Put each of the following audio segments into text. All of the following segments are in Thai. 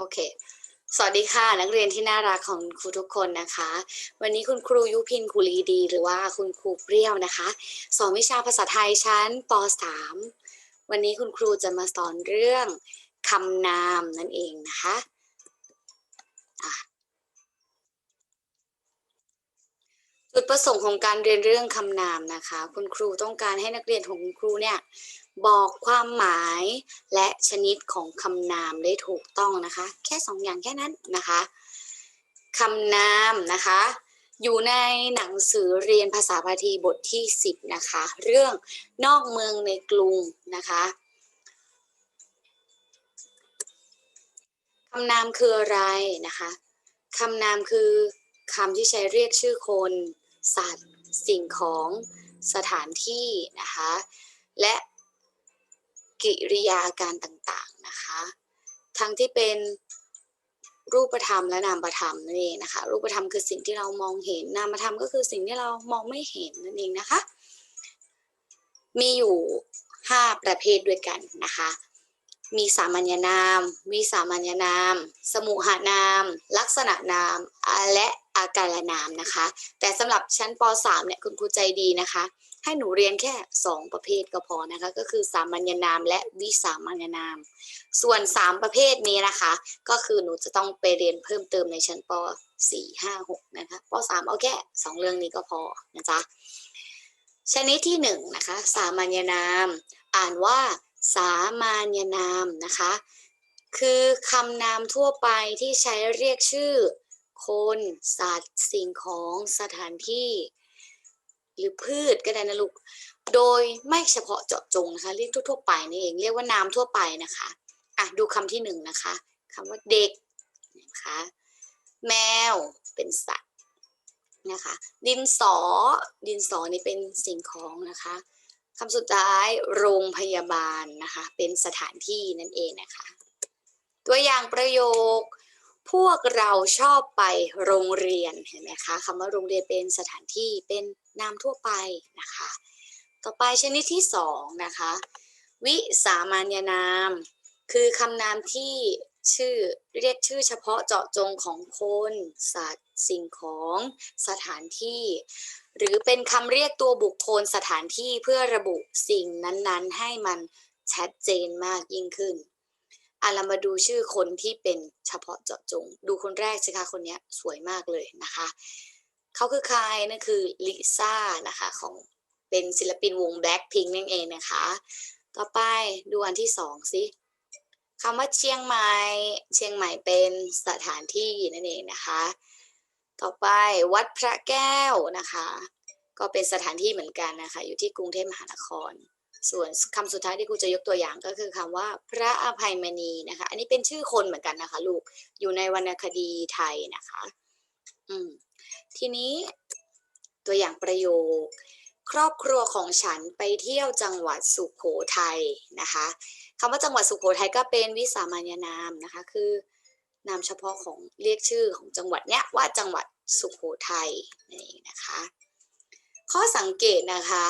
โอเค สวัสดีค่ะ นักเรียนที่น่ารักของครูทุกคนนะคะ วันนี้คุณครูยุพินคุลีดี หรือว่าคุณครูเปรี้ยวนะคะสอนวิชาภาษาไทยชั้นป .3 วันนี้คุณครูจะมาสอนเรื่องคำนามนั่นเองนะคะอะ จุดประสงค์ของการเรียนเรื่องคำนามนะคะ คุณครูต้องการให้นักเรียนของคุณครูเนี่ยบอกความหมายและชนิดของคำนามได้ถูกต้องนะคะ แค่สองอย่างแค่นั้นนะคะคำนามนะคะ อยู่ในหนังสือเรียนภาษาพาทีบทที่ 10 นะคะ เรื่องนอกเมืองในกรุงนะคะคำนามคืออะไรนะคะคำนามคือคำที่ใช้เรียกชื่อคน สัตว์ สิ่งของสถานที่นะคะ และกิริยาการต่างๆนะคะ ทั้งที่เป็นรูปธรรมและนามธรรมนั่นเองนะคะ รูปธรรมคือสิ่งที่เรามองเห็น นามธรรมก็คือสิ่งที่เรามองไม่เห็นนั่นเองนะคะ มีอยู่ 5 ประเภทด้วยกันนะคะ มีสามัญนาม วิสามัญนาม สมุหนาม ลักษณะนาม และอาการนามนะคะ แต่สำหรับชั้นป .3 เนี่ยคุณครูใจดีนะคะ ให้หนูเรียนแค่ 2 ประเภทก็พอนะคะ ก็คือสามัญนาม และวิสามัญนาม ส่วน 3 ประเภทนี้นะคะ ก็คือหนูจะต้องไปเรียนเพิ่มเติมในชั้นป .4 5 6 นะคะป .3 เอาแค่ 2 เรื่องนี้ก็พอนะจ๊ะชนิดที่1นะคะสามัญนาม อ่านว่า สามัญนามนะคะ คือคำนามทั่วไปที่ใช้เรียกชื่อ คนสัตว์ สิ่งของสถานที่ หรือพืชก็ได้นะลูก โดยไม่เฉพาะเจาะจงนะคะ เรียกทั่วๆไปนี่เองเรียกว่านามทั่วไปนะคะอะดูคำที่หนึ่งนะคะคำว่าเด็กนะคะแมวเป็นสัตว์นะคะ ดินสอดินสอนี่เป็นสิ่งของนะคะ คำสุดท้ายโรงพยาบาลนะคะ เป็นสถานที่นั่นเองนะคะ ตัวอย่างประโยค พวกเราชอบไปโรงเรียนเห็นไหมคะคำว่าโรงเรียนเป็นสถานที่เป็นนามทั่วไปนะคะ ต่อไปชนิดที่สองนะคะ วิสามัญนาม คือคำนามที่ ชื่อ เรียกชื่อเฉพาะเจาะจงของคน สัตว์ สิ่งของ สถานที่ หรือเป็นคำเรียกตัวบุคคลสถานที่เพื่อระบุสิ่งนั้นๆ ให้มันชัดเจนมากยิ่งขึ้นอะเรามาดูชื่อคนที่เป็นเฉพาะเจาะจง ดูคนแรกสิคะคนนี้สวยมากเลยนะคะเขาคือใครนั่นคือลิซ่านะคะของเป็นศิลปินวง Blackpink นั่นเองนะคะ ต่อไปดูอันที่สองสิ คำว่าเชียงใหม่ เชียงใหม่เป็นสถานที่นั่นเองนะคะ ต่อไปวัดพระแก้วนะคะ ก็เป็นสถานที่เหมือนกันนะคะ อยู่ที่กรุงเทพมหานคร ส่วนคำสุดท้ายที่ครูจะยกตัวอย่างก็คือคำว่า พระอภัยมณีนะคะ อันนี้เป็นชื่อคนเหมือนกันนะคะ ลูก อยู่ในวรรณคดีไทยนะคะ อืม ทีนี้ตัวอย่างประโยค ครอบครัวของฉันไปเที่ยวจังหวัดสุขโขทัยนะคะ คำว่าจังหวัดสุโขทัยก็เป็นวิสามัญนามนะคะ คือนามเฉพาะของเรียกชื่อของจังหวัดเนี้ยว่าจังหวัดสุโขทัยนั่นเองนะคะ ข้อสังเกตนะคะ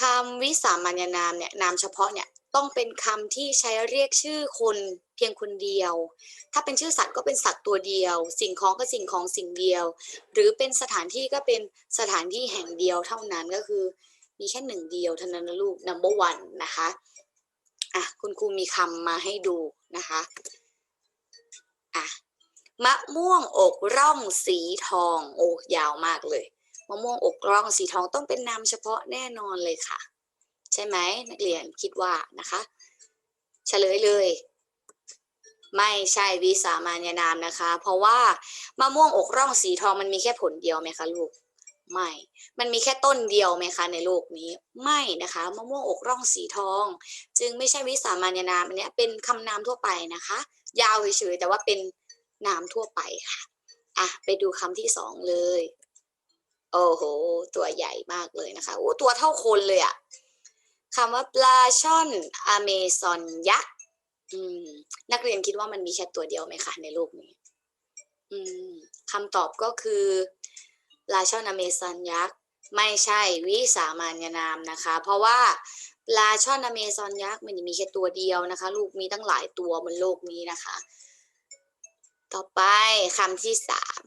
คำวิสามัญนามเนี่ยนามเฉพาะเนี่ยต้องเป็นคำที่ใช้เรียกชื่อคนเพียงคนเดียว ถ้าเป็นชื่อสัตว์ก็เป็นสัตว์ตัวเดียว สิ่งของก็สิ่งของสิ่งเดียว หรือเป็นสถานที่ก็เป็นสถานที่แห่งเดียวเท่านั้นก็คือ มีแค่หนึ่งเดียวเท่านั้นนะลูก number one นะคะ อะคุณครูมีคำมาให้ดูนะคะอะมะม่วงอกร่องสีทอง โอ้ยาวมากเลย มะม่วงอกร่องสีทองต้องเป็นนามเฉพาะแน่นอนเลยค่ะ ใช่ไหมนักเรียนคิดว่านะคะเฉลยเลย ไม่ใช่วิสามัญนามนะคะ เพราะว่ามะม่วงอกร่องสีทองมันมีแค่ผลเดียวไหมคะลูก ไม่ มันมีแค่ต้นเดียวไหมคะในโลกนี้ ไม่นะคะมะม่วงอกร่องสีทอง จึงไม่ใช่วิสามัญนามอันนี้เป็นคำนามทั่วไปนะคะ ยาวเฉยๆแต่ว่าเป็นนามทั่วไปค่ะอะไปดูคำที่สองเลย โอ้โห ตัวใหญ่มากเลยนะคะโอ้ตัวเท่าคนเลยอะคำว่าปลาช่อนอเมซอนยักษ์นักเรียนคิดว่ามันมีแค่ตัวเดียวไหมคะในโลกนี้คำตอบก็คือ ปลาช่อนอเมซอนยักษ์ไม่ใช่วิสามัญนามนะคะ เพราะว่าปลาช่อนอเมซอนยักษ์มันมีแค่ตัวเดียวนะคะ ลูกมีตั้งหลายตัวบนโลกนี้นะคะ ต่อไปคำที่สาม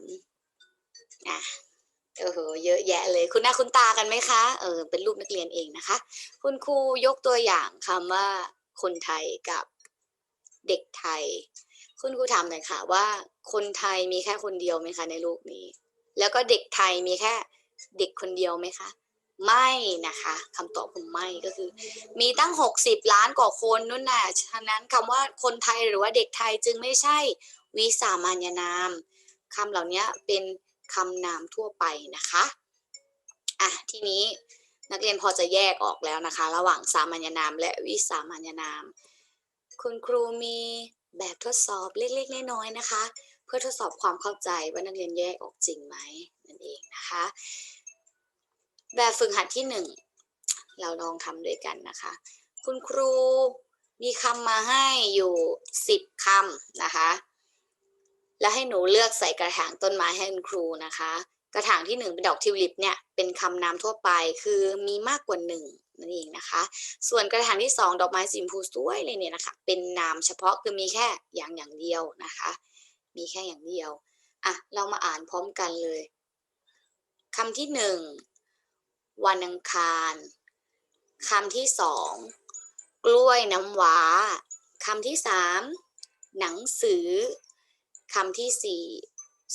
อะโอ้โหเยอะแยะเลย คุณหน้าคุณตากันไหมคะเออเป็นรูปนักเรียนเองนะคะ คุณครูยกตัวอย่างคำว่าคนไทยกับเด็กไทย คุณครูถามหน่อยค่ะว่า คนไทยมีแค่คนเดียวไหมคะในรูปนี้ แล้วก็เด็กไทยมีแค่เด็กคนเดียวไหมคะ ไม่นะคะคำตอบคือไม่ก็คือ มีตั้ง 60 ล้านกว่าคนนู่นน่ะฉะนั้นคำว่าคนไทยหรือว่าเด็กไทยจึงไม่ใช่วิสามัญนามคำเหล่านี้เป็นคำนามทั่วไปนะคะอะทีนี้นักเรียนพอจะแยกออกแล้วนะคะ ระหว่างสามัญนามและวิสามัญนาม คุณครูมีแบบทดสอบเล็กๆน้อยๆนะคะ เพื่อทดสอบความเข้าใจว่านักเรียนแยกออกจริงไหมนั่นเองนะคะ แบบฝึกหัดที่หนึ่งเราลองทำด้วยกันนะคะ คุณครูมีคำมาให้อยู่สิบคำนะคะ แล้วให้หนูเลือกใส่กระถางต้นไม้ให้คุณครูนะคะ กระถางที่หนึ่งเป็นดอกทิวลิปเนี่ยเป็นคำนามทั่วไปคือมีมากกว่าหนึ่งนั่นเองนะคะ ส่วนกระถางที่สองดอกไม้สีชมพูสวยเลยเนี่ยนะคะ เป็นนามเฉพาะคือมีแค่อย่างอย่างเดียวนะคะ มีแค่อย่างเดียวอะเรามาอ่านพร้อมกันเลยคำที่หนึ่งวันอังคารคำที่สองกล้วยน้ำว้าคำที่สามหนังสือคำที่สี่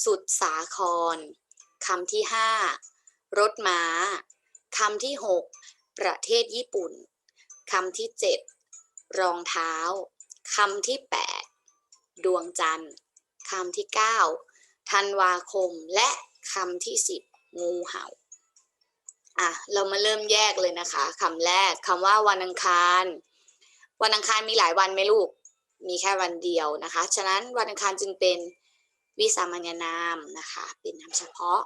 สุดสาครคำที่ห้ารถม้าคำที่หกประเทศญี่ปุ่นคำที่เจ็ดรองเท้าคำที่แปดดวงจันทร์ คำที่เก้าธันวาคม และคำที่สิบงูเห่า อะ เรามาเริ่มแยกเลยนะคะคำแรกคำว่าวันอังคาร วันอังคารมีหลายวันไหมลูก มีแค่วันเดียวนะคะ ฉะนั้นวันอังคารจึงเป็นวิสามัญนามนะคะ เป็นนามเฉพาะ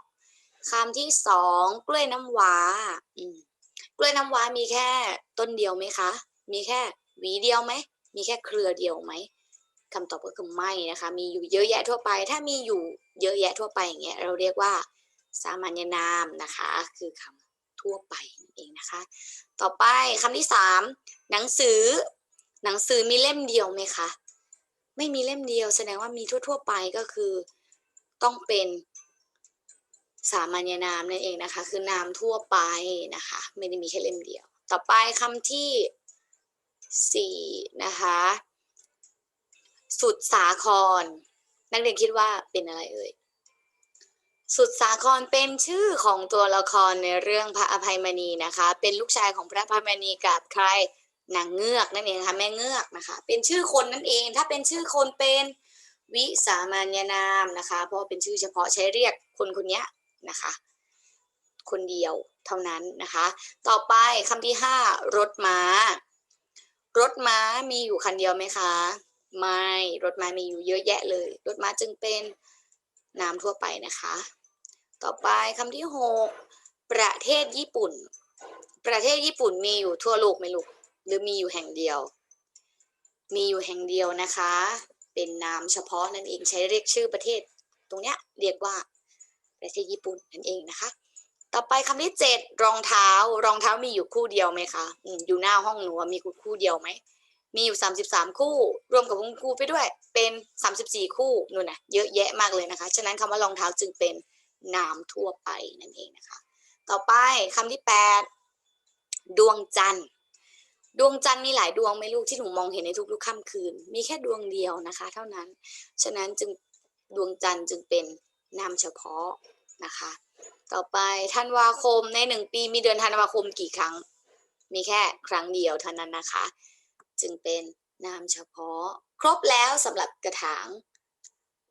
คำที่สองกล้วยน้ำว้าอืมกล้วยน้ำว้ามีแค่ต้นเดียวไหมคะ มีแค่หวีเดียวไหม มีแค่เครือเดียวไหม คำตอบก็คือไม่นะคะ มีอยู่เยอะแยะทั่วไป ถ้ามีอยู่เยอะแยะทั่วไปอย่างเงี้ยเราเรียกว่า สามัญนามนะคะ คือคำทั่วไปนั่นเองนะคะ ต่อไปคำที่สามหนังสือ หนังสือมีเล่มเดียวไหมคะ ไม่มีเล่มเดียว แสดงว่ามีทั่ว ๆ ไปก็คือต้องเป็นสามัญนามนั่นเองนะคะ คือนามทั่วไปนะคะ ไม่ได้มีแค่เล่มเดียว ต่อไปคำที่สี่นะคะ สุดสาคร นักเรียนคิดว่าเป็นอะไรเอ่ยสุดสาครเป็นชื่อของตัวละครในเรื่องพระอภัยมณีนะคะ เป็นลูกชายของพระอภัยมณีกับใครนางเงือกนั่นเองค่ะแม่เงือกนะคะ เป็นชื่อคนนั่นเอง ถ้าเป็นชื่อคนเป็นวิสามัญนามนะคะ เพราะเป็นชื่อเฉพาะใช้เรียกคนคนนี้นะคะ คนเดียวเท่านั้นนะคะ ต่อไปคำที่ห้ารถม้า รถม้ามีอยู่คันเดียวไหมคะ ไม่รถม้ามีอยู่เยอะแยะเลย รถม้าจึงเป็นนามทั่วไปนะคะ ต่อไปคำที่หกประเทศญี่ปุ่น ประเทศญี่ปุ่นมีอยู่ทั่วโลกไหมลูกหรือมีอยู่แห่งเดียว มีอยู่แห่งเดียวนะคะ เป็นนามเฉพาะนั่นเองใช้เรียกชื่อประเทศ ตรงเนี้ยเรียกว่าประเทศญี่ปุ่นนั่นเองนะคะ ต่อไปคำที่เจ็ดรองเท้ารองเท้ามีอยู่คู่เดียวไหมคะอยู่หน้าห้องหนูมีคู่เดียวไหม มีอยู่ 33 คู่ รวมกับคุณครูไปด้วยเป็น 34 คู่นู่นนะเยอะแยะมากเลยนะคะ ฉะนั้นคำว่ารองเท้าจึงเป็นนามทั่วไปนั่นเองนะคะ ต่อไปคำที่ 8 ดวงจันทร์ ดวงจันทร์มีหลายดวงไหมลูกที่หนูมองเห็นในทุกๆค่ำคืน มีแค่ดวงเดียวนะคะ เท่านั้น ฉะนั้นจึงดวงจันทร์จึงเป็นนามเฉพาะนะคะ ต่อไปธันวาคมในหนึ่งปีมีเดือนธันวาคมกี่ครั้ง มีแค่ครั้งเดียวเท่านั้นนะคะ จึงเป็นนามเฉพาะ ครบแล้วสำหรับกระถาง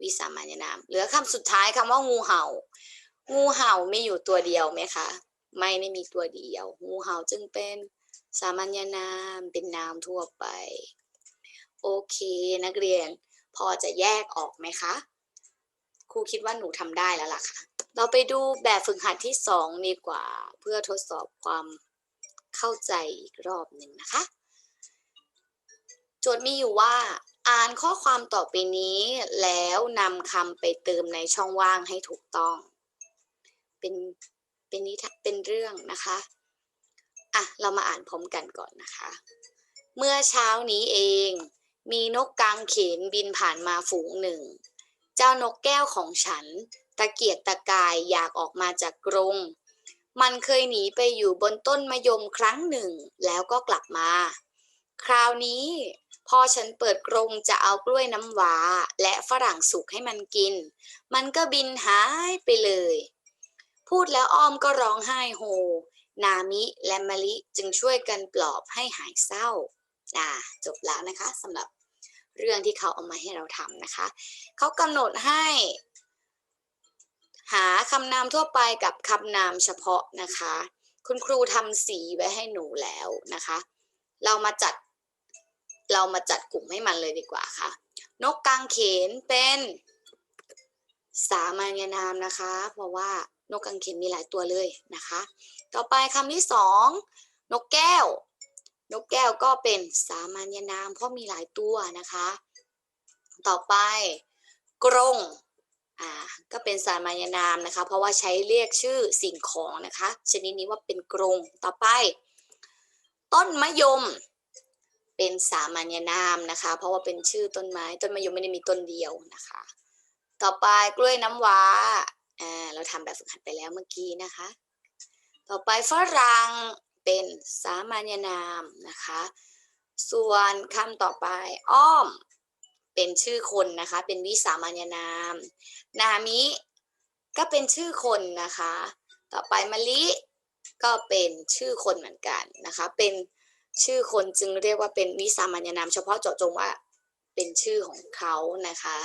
วิสามัญนาม เหลือคำสุดท้ายคำว่างูเห่า งูเห่าไมีอยู่ตัวเดียวไหมคะ ไม่ได้มีตัวเดียว งูเห่าจึงเป็นสามัญนามเป็นนามทั่วไป โอเค นักเรียนพอจะแยกออกไหมคะครูคิดว่าหนูทำได้แล้วล่ะค่ะ เราไปดูแบบฝึกหัดที่สองดีกว่า เพื่อทดสอบความเข้าใจอีกรอบหนึ่งนะคะ โจทย์มีอยู่ว่าอ่านข้อความต่อไปนี้แล้วนำคำไปเติมในช่องว่างให้ถูกต้อง เป็นเป็นนิทเป็นเรื่องนะคะอะเรามาอ่านพร้อมกันก่อนนะคะ เมื่อเช้านี้เอง มีนกกางเขนบินผ่านมาฝูงหนึ่ง เจ้านกแก้วของฉัน ตะเกียกตะกายอยากออกมาจากกรง มันเคยหนีไปอยู่บนต้นมะยมครั้งหนึ่งแล้วก็กลับมา คราวนี้ พอฉันเปิดกรงจะเอากล้วยน้ำว้า และฝรั่งสุกให้มันกิน มันก็บินหายไปเลย พูดแล้วอ้อมก็ร้องไห้โฮ นามิและมะลิจึงช่วยกันปลอบให้หายเศร้าอ่าจบแล้วนะคะสำหรับเรื่องที่เขาเอามาให้เราทำนะคะ เขากำหนดให้หาคำนามทั่วไปกับคำนามเฉพาะนะคะ คุณครูทำสีไว้ให้หนูแล้วนะคะ เรามาจัด เรามาจัดกลุ่มให้มันเลยดีกว่าค่ะ นกกางเขนเป็นสามัญนามนะคะ เพราะว่านกกางเขนมีหลายตัวเลยนะคะ ต่อไปคำที่สองนกแก้ว นกแก้วก็เป็นสามัญนามเพราะมีหลายตัวนะคะ ต่อไปกรงอ่าก็เป็นสามัญนามนะคะ เพราะว่าใช้เรียกชื่อสิ่งของนะคะ ชนิดนี้ว่าเป็นกรงต่อไป ต้นมะยม เป็นสามัญนามนะคะ เพราะว่าเป็นชื่อต้นไม้ต้นมะยมไม่ได้มีต้นเดียวนะคะ ต่อไปกล้วยน้ำว้าอ่าเราทำแบบฝึกหัดไปแล้วเมื่อกี้นะคะ ต่อไปฝรั่งเป็นสามัญนามนะคะ ส่วนคำต่อไปอ้อม เป็นชื่อคนนะคะ เป็นวิสามัญนาม นามิก็เป็นชื่อคนนะคะ ต่อไปมะลิก็เป็นชื่อคนเหมือนกันนะคะ เป็น ชื่อคนจึงเรียกว่าเป็นวิสามัญนาม เฉพาะเจาะจงว่าเป็นชื่อของเขานะคะ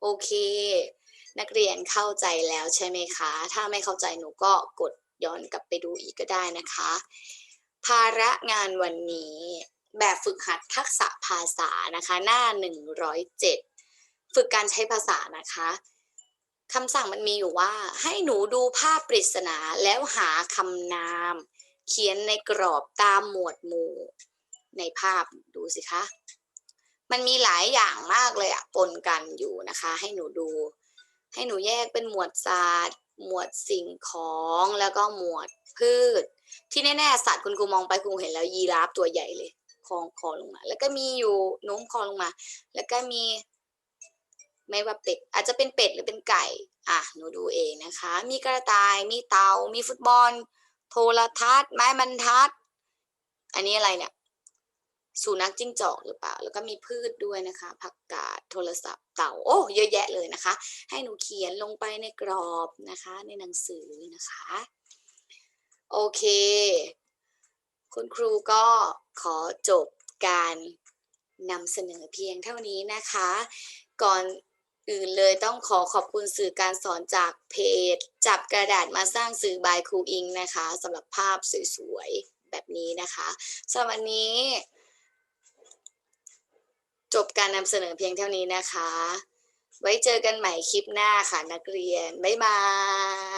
โอเค นักเรียนเข้าใจแล้วใช่ไหมคะ ถ้าไม่เข้าใจหนูก็กดย้อนกลับไปดูอีกก็ได้นะคะ ภาระงานวันนี้ แบบฝึกหัดทักษะภาษานะคะ หน้า 107 ฝึกการใช้ภาษานะคะคำสั่งมันมีอยู่ว่าให้หนูดูภาพปริศนาแล้วหาคำนาม เขียนในกรอบตามหมวดหมู่ในภาพดูสิคะ มันมีหลายอย่างมากเลยอะปนกันอยู่นะคะ ให้หนูดู ให้หนูแยกเป็นหมวดศาสตร์ หมวดสิ่งของแล้วก็หมวดพืช ที่แน่ๆสัตว์คุณครูมองไปคุณครูเห็นแล้วยีราฟตัวใหญ่เลยคองคอลงมา แล้วก็มีอยู่โน้มคอลงมา แล้วก็มี ไม่ว่าเป็ดอาจจะเป็นเป็ดหรือเป็นไก่ อะหนูดูเองนะคะ มีกระต่ายมีเตา มีฟุตบอล โทรทัศน์ ไม้บรรทัด อันนี้อะไรเนี่ย สุนัขจิ้งจอกหรือเปล่า แล้วก็มีพืชด้วยนะคะ ผักกาด โทรศัพท์ เต่า โอ้ เยอะแยะเลยนะคะ ให้หนูเขียนลงไปในกรอบนะคะ ในหนังสือนะคะ โอเค คุณครูก็ขอจบการนำเสนอเพียงเท่านี้นะคะ ก่อน อื่นเลยต้องขอขอบคุณสื่อการสอนจากเพจ จับกระดาษมาสร้างสื่อบายครูอิงนะคะสำหรับภาพสวยๆ แบบนี้นะคะสำหรับวันนี้ จบการนำเสนอเพียงเท่านี้นะคะ ไว้เจอกันใหม่คลิปหน้าค่ะนักเรียน บ๊ายบาย